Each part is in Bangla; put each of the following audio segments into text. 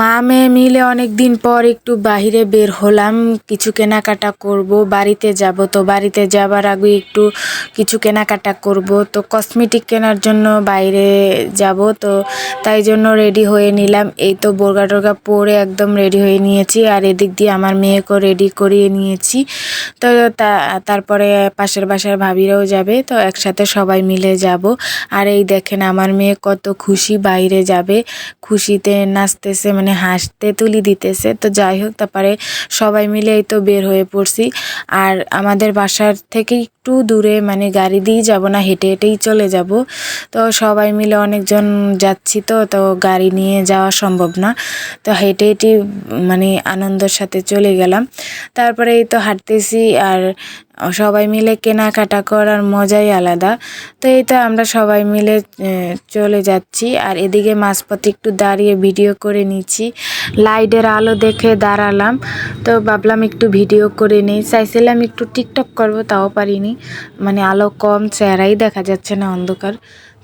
মা মেয়ে মিলে অনেক দিন পর একটু বাইরে বের হলাম, কিছু কেনাকাটা করব, বাড়িতে যাব। তো বাড়িতে যাবার আগে একটু কিছু কেনাকাটা করব। তো কসমেটিক কেনার জন্য বাইরে যাব, তো তাই জন্য রেডি হয়ে নিলাম। এই তো বোরগা টোরগা পরে একদম রেডি হয়ে নিয়েছি, আর এদিক দিয়ে আমার মেয়েকেও রেডি করিয়ে নিয়েছি। তো তা, তারপরে পাশের বাসার ভাবিরাও যাবে, তো একসাথে সবাই মিলে যাব। আর এই দেখেন আমার মেয়ে কত খুশি বাইরে যাবে, খুশিতে নাচতেছে মানে হাসতে তুলি দিতেছে। তো যাই হোক তারপরে সবাই মিলে এই তো বের হয়ে পড়ছি। আর আমাদের বাসার থেকে একটু দূরে মানে গাড়ি দিয়েই যাব না, হেঁটে হেঁটেই চলে যাব। তো সবাই মিলে অনেকজন যাচ্ছি তো তো গাড়ি নিয়ে যাওয়া সম্ভব না। তো হেঁটে হেঁটে মানে আনন্দের সাথে চলে গেলাম। তারপরে এই তো হাঁটতেছি, আর সবাই মিলে কেনাকাটা করার মজাই আলাদা। তো এই তো আমরা সবাই মিলে চলে যাচ্ছি। আর এদিকে মাঝপথে একটু দাঁড়িয়ে ভিডিও করে নিচ্ছি। লাইটের আলো দেখে দাঁড়ালাম। তো ভাবলাম একটু ভিডিও করে নিই। চাইছিলাম একটু টিকটক করব, তাও পারিনি। মানে আলো কম, চেহারাই দেখা যাচ্ছে না অন্ধকার।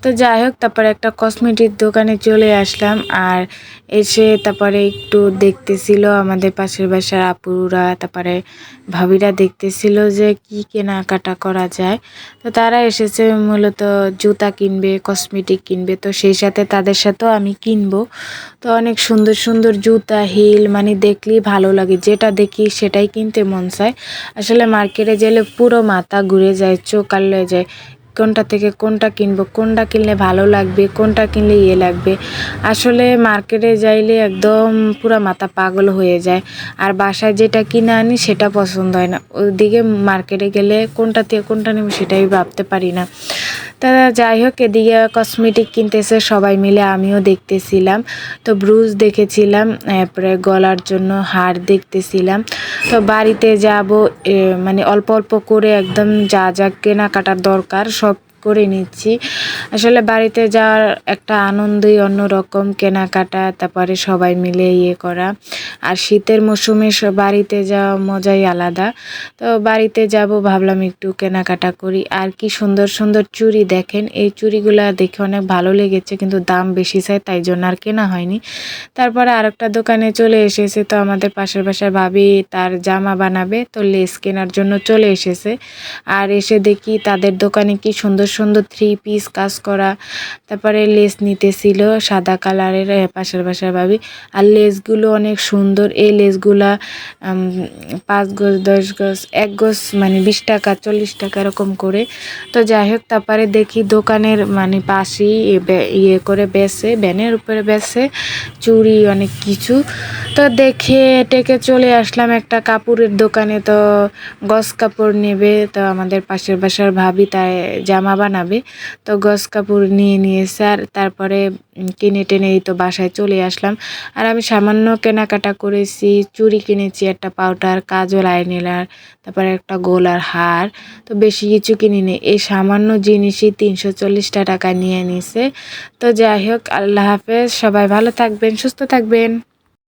তো যাই হোক তারপরে একটা কসমেটিক দোকানে চলে আসলাম। আর এসে তারপরে একটু দেখতেছিল আমাদের পাশের বাসার আপুরা, তারপরে ভাবিরা দেখতেছিল যে কি কেনাকাটা করা যায়। তো তারা এসেছে মূলত জুতা কিনবে কসমেটিক কিনবে। তো সেই সাথে তাদের সাথেও আমি কিনবো। তো অনেক সুন্দর সুন্দর জুতা, হিল মানে দেখলেই ভালো লাগে। যেটা দেখি সেটাই কিনতে মন চায়। আসলে মার্কেটে গেলে পুরো মাথা ঘুরে যায়, চোখ আল্লে যায়। কোনটা থেকে কোনটা কিনবো, কোনটা কিনলে ভালো লাগবে, কোনটা কিনলে ইয়ে লাগবে। আসলে মার্কেটে যাইলে একদম পুরো মাথা পাগল হয়ে যায়। আর বাসায় যেটা কিনে আনি সেটা পছন্দ হয় না। ওইদিকে মার্কেটে গেলে কোনটা থেকে কোনটা নেব সেটাই ভাবতে পারি না। তা যাই হোক, এদিকে কসমেটিক কিনতেছে, সবাই মিলে আমিও দেখতেছিলাম। তো ব্রুজ দেখেছিলাম, এরপরে গলার জন্য হার দেখতেছিলাম। তো বাড়িতে যাব মানে অল্প অল্প করে একদম যা যা কেনাকাটার দরকার, সব করে নিচ্ছি। আসলে বাড়িতে যাওয়ার একটা আনন্দই অন্যরকম, কেনাকাটা, তারপরে সবাই মিলে ইয়ে করা। আর শীতের মৌসুমে বাড়িতে যাওয়া মজাই আলাদা। তো বাড়িতে যাব, ভাবলাম একটু কেনাকাটা করি। আর কি সুন্দর সুন্দর চুড়ি দেখেন, এই চুড়িগুলো দেখে অনেক ভালো লেগেছে, কিন্তু দাম বেশি চাই, তাই জন্য আর কেনা হয়নি। তারপরে আরেকটা দোকানে চলে এসেছে, তো আমাদের পাশের বাসায় ভাবি তার জামা বানাবে, তো লেস কেনার জন্য চলে এসেছে। আর এসে দেখি তাদের দোকানে কি সুন্দর সুন্দর থ্রি পিস কাজ করা, তারপরে লেস নিতেছিল, সাদা কালারের পাশের বাসার ভাবি আর লেসগুলো অনেক সুন্দর, এই লেসগুলা পাঁচ গজ, দশ গজ, এক গজ মানে বিশ টাকা, চল্লিশ টাকা এরকম করে। তো যাই হোক, তারপরে দেখি দোকানের মানে পাশেই ইয়ে করে বেসে ব্যানের উপরে বেসে চুড়ি অনেক কিছু। তো দেখে টেকে চলে আসলাম একটা কাপড়ের দোকানে। তো গস কাপড় নেবে, তো আমাদের পাশের বাসার ভাবি তাই জামা বানাবে। তো গস কাপড় নিয়ে নিয়েছে আর তারপরে কিনে টেনে এই তো বাসায় চলে আসলাম। আর আমি সামান্য কেনাকাটা করেছি চুড়ি কিনেছি একটা পাউডার, কাজল আইনেলার, তারপরে একটা গোলার হার। তো বেশি কিছু কিনিনি, এই সামান্য জিনিসই তিনশো চল্লিশটা টাকা নিয়ে নিছে। তো যাই হোক, আল্লাহ হাফেজ, সবাই ভালো থাকবেন, সুস্থ থাকবেন।